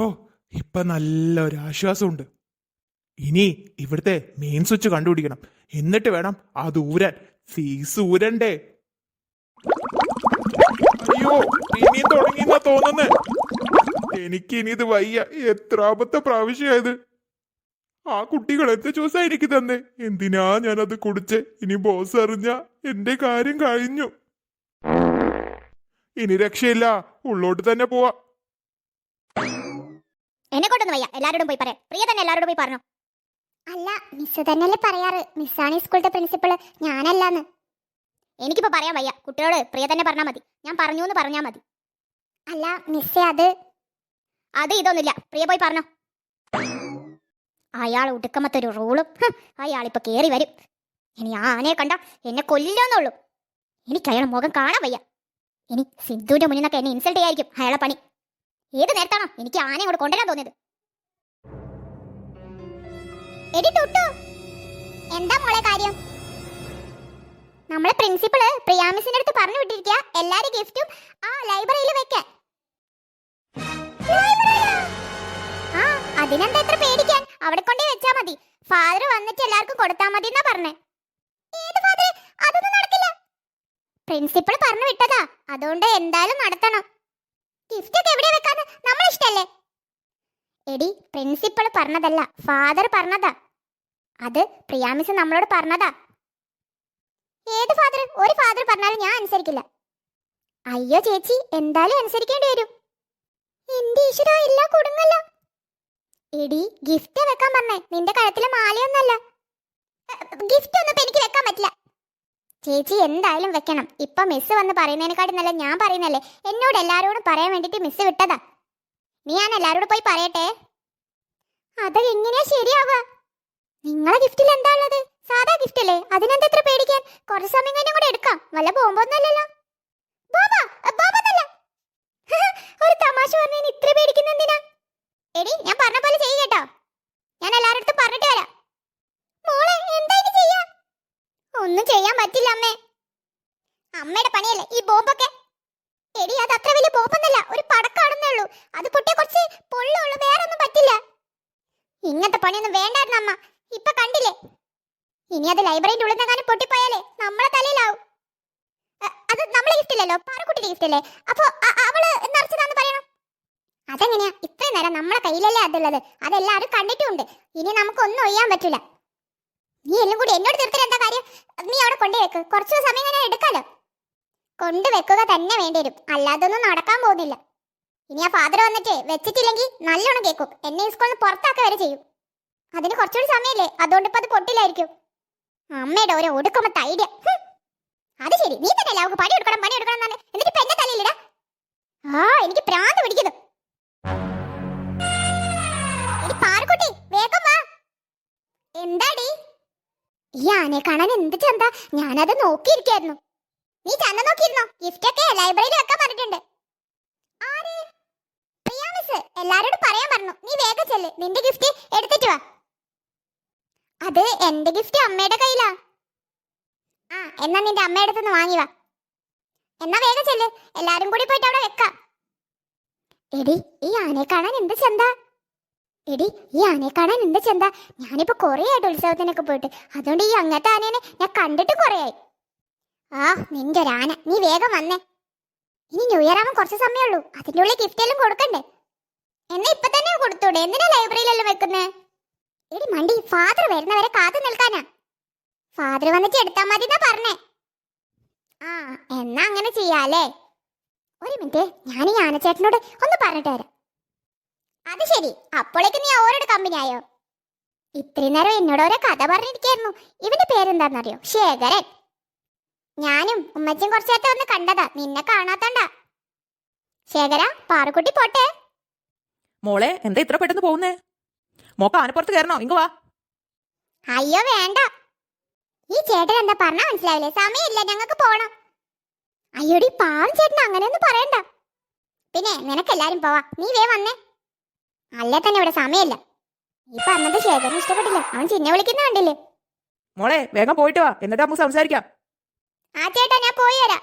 ഹോ ഇപ്പൊ നല്ലൊരു ആശ്വാസമുണ്ട്. ഇനി ഇവിടുത്തെ മെയിൻ സ്വിച്ച് കണ്ടുപിടിക്കണം. എന്നിട്ട് വേണം അത് ഊരാൻ. ഫീസ് ഊരണ്ടേ. അയ്യോ ഇനി തുടങ്ങിയെന്നാ തോന്നുന്നേ. എനിക്ക് ഇനി ഇത് വയ്യ. എത്രാമത്തെ പ്രാവശ്യമായത് ആ കുട്ടികൾ എന്ത് ജ്യൂസാ എനിക്ക് തന്നെ. എന്തിനാ ഞാനത് കുടിച്ച്? ഇനി ബോസ് അറിഞ്ഞ എന്റെ കാര്യം കഴിഞ്ഞു. ഇനി രക്ഷയില്ല. ഉള്ളോട്ട് തന്നെ പോവാ. എന്നെ കൊണ്ടൊന്നും വയ്യ. എല്ലാരോടും പോയി പറയാം പ്രിയ തന്നെ എല്ലാരോടും പോയി പറഞ്ഞു. അല്ല മിസ് തന്നെയല്ലേ പറയാറ്. മിസ്സാണ് ഈ സ്കൂളിന്റെ പ്രിൻസിപ്പൾ. ഞാനല്ലാന്ന്. എനിക്കിപ്പോ പറയാൻ വയ്യ. കുട്ടികളോട് പ്രിയ തന്നെ പറഞ്ഞാൽ മതി. ഞാൻ പറഞ്ഞു എന്ന് പറഞ്ഞാൽ മതി. അല്ല മിസ്സേ അത്. അത് ഇതൊന്നുമില്ല. പ്രിയ പോയി പറഞ്ഞോ. അയാൾ ഒടുക്കമത്തൊരു റൂളും. അയാളിപ്പോ കേറി വരും. ഇനി ആനെ ആനയെ കണ്ട എന്നെ കൊല്ലില്ലെന്നുള്ളൂ എനിക്ക് അയാളെ മുഖം കാണാൻ വയ്യ. ഇനി സിദ്ധുവിന്റെ മുന്നിൽ നിന്നൊക്കെ എന്നെ ഇൻസൾട്ട് ചെയ്യായിരിക്കും. അയാളെ പണി. ഏത് നേരത്താണോ എനിക്ക് ആനയെ കൂടെ കൊണ്ടുവരാൻ തോന്നിയത്? എടി ടുട്ടു എന്താ മോളെ കാര്യം? നമ്മളെ പ്രിൻസിപ്പൾ പ്രിയാമിസിന്റെ അടുത്ത് പറഞ്ഞു വിട്ടിരിക്കുക. എല്ലാരും ഗിഫ്റ്റും ആ ലൈബ്രറിയിൽ വെക്കാൻ? ആ? അതിനെന്താ എത്ര പേടിക്കാൻ? അവിടെ കൊണ്ടേ വെച്ചാ മതി. ഫാദർ വന്നിട്ട് എല്ലാവർക്കും കൊടുത്താ മതി എന്നാ പറഞ്ഞേ. ഏത് ഫാദർ അതൊന്നും നടക്കില്ല. പ്രിൻസിപ്പൾ പറഞ്ഞു വിട്ടതാ. അതുകൊണ്ട് എന്തായാലും നടത്തണം. ഗിഫ്റ്റ് ഒക്കെ എവിടെ വെക്കാന്ന്? നമ്മൾ ഇഷ്ടല്ലേ? എടി പ്രിൻസിപ്പൾ പറഞ്ഞതല്ല ഫാദർ പറഞ്ഞതാ. അത് പ്രിയാമിസ് നമ്മളോട് പറഞ്ഞതാ. ഏത് ഫാദർ ഒരു ഫാദർ പറഞ്ഞാലും ഞാൻ അനുസരിക്കില്ല. അയ്യോ ചേച്ചി എന്തായാലും അനുസരിക്കേണ്ടി വരും. എന്റെ ഈശ്വര എല്ലാ കൊടുങ്ങല്ല. എടി ഗിഫ്റ്റ് വെക്കാൻ പറഞ്ഞേ നിന്റെ കഴുത്തിലെ മാലയൊന്നല്ല. ഗിഫ്റ്റ് ഒന്നും എനിക്ക് വെക്കാൻ പറ്റില്ല. ചേച്ചി എന്തായാലും വെക്കണം. ഇപ്പൊ മിസ് വന്ന് പറയുന്നതിനെക്കാട്ടി നല്ല ഞാൻ പറയുന്നല്ലേ എന്നോട് എല്ലാരോടും പറയാൻ വേണ്ടിട്ട് മിസ് വിട്ടതാ. നീ ഞാൻ എല്ലാരോടും പോയി പറയട്ടെ. അത് എങ്ങനെയാ ശരിയാവുക? നിങ്ങളെ ഗിഫ്റ്റിൽ എന്താ ഉള്ളത്? സാധാ ഗിഫ്റ്റ് അല്ലേ? അതിനെന്താ ഇത്ര പേടിക്കാൻ? കുറച്ച് സമയം കഴിഞ്ഞാൽ കൂടെ എടുക്കാം. വല്ല ബോംബൊന്നല്ലല്ലോ. ബോംബ? ബോംബൊന്നല്ല. ഒരു തമാശ പറഞ്ഞതിന് ഇത്ര പേടിക്കുന്ന എന്തിനാ? എടി ഞാൻ പറഞ്ഞ പോലെ ചെയ്യ കേട്ടോ. ഞാൻ എല്ലാരടുത്തും പറഞ്ഞിട്ട് വരാം. മോളെ എന്താ ചെയ്യാ? ഒന്നും ചെയ്യാൻ പറ്റില്ല അമ്മേ. അമ്മയുടെ പണിയല്ലേ? ഈ ബോംബൊക്കെ എടി അത് അത്ര വലിയ ബോംബൊന്നല്ല ഒരു പടക്കാണെന്നേ ഉള്ളൂ അത് പൊട്ടിയ കുറച്ച് പൊള്ളുള്ളൂ വേറെ ഒന്നും പറ്റില്ല ഇങ്ങനത്തെ പണിയൊന്നും വേണ്ടായിരുന്നു അമ്മ. ഇപ്പൊ കണ്ടില്ലേ? ഇനി അത് ലൈബ്രറിന്റെ ഉള്ളിൽ പൊട്ടിപ്പോയാലേ നമ്മളെ തലയിലാവും. അത് നമ്മളെ ഗിഫ്റ്റ് പാറക്കുട്ടി പാറക്കുട്ടിയുടെ ഗിഫ്റ്റ് അപ്പൊ അവൾ നിറച്ചതാന്ന് പറയണം. അതെങ്ങനെയാ? ഇത്രയും നേരം നമ്മളെ കയ്യിലല്ലേ അതുള്ളത്? അതെല്ലാരും കണ്ടിട്ടുമുണ്ട്. ഇനി നമുക്കൊന്നും ഒയ്യാൻ പറ്റില്ല നീ എല്ലാം കൂടി എന്നോട് തീർത്തിട്ട് എന്താ കാര്യം? നീ അവിടെ കൊണ്ടുവെക്ക് കുറച്ച് സമയം ഞാൻ എടുക്കാലോ? കൊണ്ടുവെക്കുക തന്നെ വേണ്ടി വരും അല്ലാതൊന്നും നടക്കാൻ പോകുന്നില്ല. ഇനി ആ ഫാദർ വന്നിട്ട് വെച്ചിട്ടില്ലെങ്കിൽ നല്ലോണം കേൾക്കും എന്നെ ഈ സ്കൂളിൽ പുറത്താക്കുക വരെ ചെയ്യും. അതിന് കുറച്ചുകൂടി സമയമില്ലേ അതുകൊണ്ട് ഇപ്പൊ അത് പൊട്ടില്ലായിരിക്കും. അമ്മയുടെ ഓരോ ഒടുക്കമത്തെ ഐഡിയ അത് ശരി. നീ തന്നെ അവൾക്ക് പണി എടുക്കണം പണി എടുക്കണം എന്നിട്ട് ഇപ്പൊ എന്റെ തലയിലിടാ. ആ എനിക്ക് പ്രാന്ത് പിടിക്കുന്നു. വേഗം വാ. എന്താടി? ഈ ആനയെ കാണാൻ എന്ത് ചന്ത? ഞാനത് നോക്കിയിരിക്കായിരുന്നു. നീ ചന്ത നോക്കിയിരുന്നോ? ഗിഫ്റ്റ് ഒക്കെ ലൈബ്രറിയിൽ വെക്കാൻ പറഞ്ഞിട്ടുണ്ട്. എല്ലാരോടും പറയാൻ പറഞ്ഞു. നീ വേഗം ചെല്ല്. നിന്റെ ഗിഫ്റ്റ് എടുത്തിട്ട് വാ. അത് എന്റെ ഗിഫ്റ്റ് അമ്മയുടെ കയ്യിലാ. ആ എന്നാ നിന്റെ അമ്മയുടെ അടുത്തുനിന്ന് വാങ്ങി വാ. എന്നാ വേഗം ചെല്ല്. എല്ലാരും കൂടി പോയിട്ട് അവിടെ വെക്കാം. എടി ഈ ആനയെ കാണാൻ എന്ത് ചന്ത? എടി ഈ ആനയെ കാണാൻ എന്ത് ചന്ത? ഞാനിപ്പോ കുറേ ആയിട്ട് ഉത്സവത്തിനൊക്കെ പോയിട്ട്. അതുകൊണ്ട് ഈ അങ്ങനത്തെ ആനേനെ ഞാൻ കണ്ടിട്ട് കുറേ ആയി ആ നിന്റെ ആന. നീ വേഗം വന്നേ. ഇനി ന്യൂ ഇയർ ആവുമ്പോൾ കുറച്ച് സമയമുള്ളൂ അതിന്റെ ഉള്ളിൽ ഗിഫ്റ്റ് എല്ലാം കൊടുക്കണ്ടേ? എന്നാ ഇപ്പൊ തന്നെ കൊടുത്തൂടെ? എന്തിനാ ലൈബ്രറിയിലെല്ലാം വെക്കുന്നേ? എടി മണ്ടി ഫാദർ വരുന്നവരെ കാത്തു നിൽക്കാനാ. ഫാദർ വന്നിട്ട് എടുത്താ മതി എന്നാ പറഞ്ഞേ. ആ എന്നാ അങ്ങനെ ചെയ്യാല്ലേ ഒരു മിനിറ്റ് ഞാൻ ഈ ആനച്ചേട്ടനോട് ഒന്ന് പറഞ്ഞിട്ട് വരാം. അത് ശരി അപ്പോഴേക്ക് നീ അവരോട് കമ്പനി ആയോ? ഇത്രയും നേരം എന്നോട് ഓരോ കഥ പറഞ്ഞിരിക്കായിരുന്നു. ഇവന്റെ പേരെന്താണെന്നറിയോ ശേഖരൻ. ഞാനും ഉമ്മച്ചും കുറച്ചു നേരത്തെ ഒന്ന് കണ്ടതാ. നിന്നെ കാണാത്തണ്ട. ശേഖര പാറക്കുട്ടി പോട്ടെ. മോളെ എന്താ ഇത്ര പെട്ടെന്ന് പോകുന്നേ? മോക്ക് ആനപ്പുറത്ത് കയറണോ ഇങ്ങ് വാ. അയ്യോ വേണ്ട. ഈ ചേട്ടൻ എന്താ പറഞ്ഞാ മനസ്സിലാവില്ലേ? സമയമില്ല ഞങ്ങൾക്ക് പോണം. അയ്യോടി പാവം ചേട്ടൻ അങ്ങനെയൊന്നും പറയണ്ട. പിന്നെ നിനക്ക് എല്ലാരും പോവാ. നീ വേ വന്നേ. അല്ലേ തന്നെ ഇവിടെ സമയമില്ല. ഈ പറഞ്ഞത് ശേഖരൻ ഇഷ്ടപ്പെട്ടില്ല. അവൻ ചിന്നെ വിളിക്കുന്ന കണ്ടില്ലേ? മോളെ വേഗം പോയിട്ട് വാ. എന്നിട്ട് നമുക്ക് സംസാരിക്കാം. ആ ചേട്ടാ ഞാൻ പോയി വരാം.